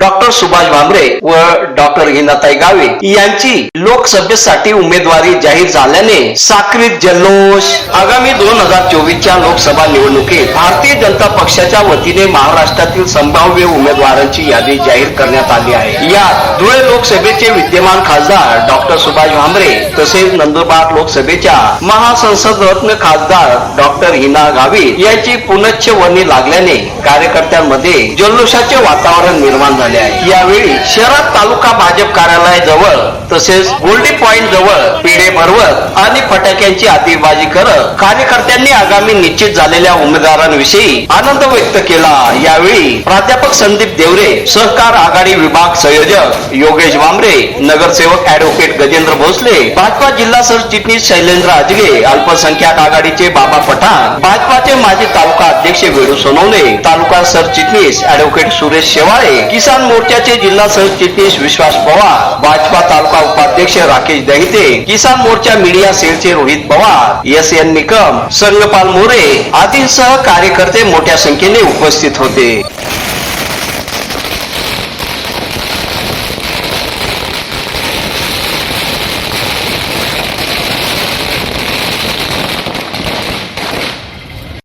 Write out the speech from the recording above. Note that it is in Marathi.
डॉक्टर सुभाष भामरे व डॉक्टर हिनाताई गावे यांची लोकसभेसाठी उमेदवारी जाहीर झाल्याने साक्रीत जल्लोष आगामी दोन हजार चोवीसच्या लोकसभा निवडणुकीत भारतीय जनता पक्षाच्या वतीने महाराष्ट्रातील संभाव्य उमेदवारांची यादी जाहीर करण्यात आली आहे. यात धुळे लोकसभेचे विद्यमान खासदार डॉक्टर सुभाष भामरे तसेच नंदुरबार लोकसभेच्या महासंसद रत्न खासदार डॉक्टर हिना गावित यांची पुनच्छ वर्णी लागल्याने कार्यकर्त्यांमध्ये जल्लोषाचे वातावरण निर्माण झाले आहे. यावेळी शहरात तालुका भाजप कार्यालयाजवळ तसेच गोल्डी पॉइंट जवळ पेढे भरवत आणि फटाक्यांची आतिषबाजी करत कार्यकर्त्यांनी आगामी निश्चित झालेल्या उमेदवारांविषयी आनंद व्यक्त केला. यावेळी प्राध्यापक संदीप देवरे सहकार आघाडी विभाग संयोजक योगेश भांबरे नगरसेवक ऍडव्होकेट गजेंद्र भोसले भाजपा जिल्हा सरचिटणीस शैलेंद्र आजगे अल्पसंख्याक आघाडीचे बाबा पठाण भाजपाचे माजी तालुका अध्यक्ष वेणू सोनवणे तालुका सरचिटणीस ऍडव्होकेट सुरेश शेवाळे किसान मोर्चाचे जिल्हा सरचिटणीस विश्वास पवार भाजपा तालुका उपाध्यक्ष राकेश दहिते किसान मोर्चा मीडिया सेलचे रोहित पवार एस एन निकम संगपाल मोरे आदींसह कार्यकर्ते मोठ्या संख्येने उपस्थित होते.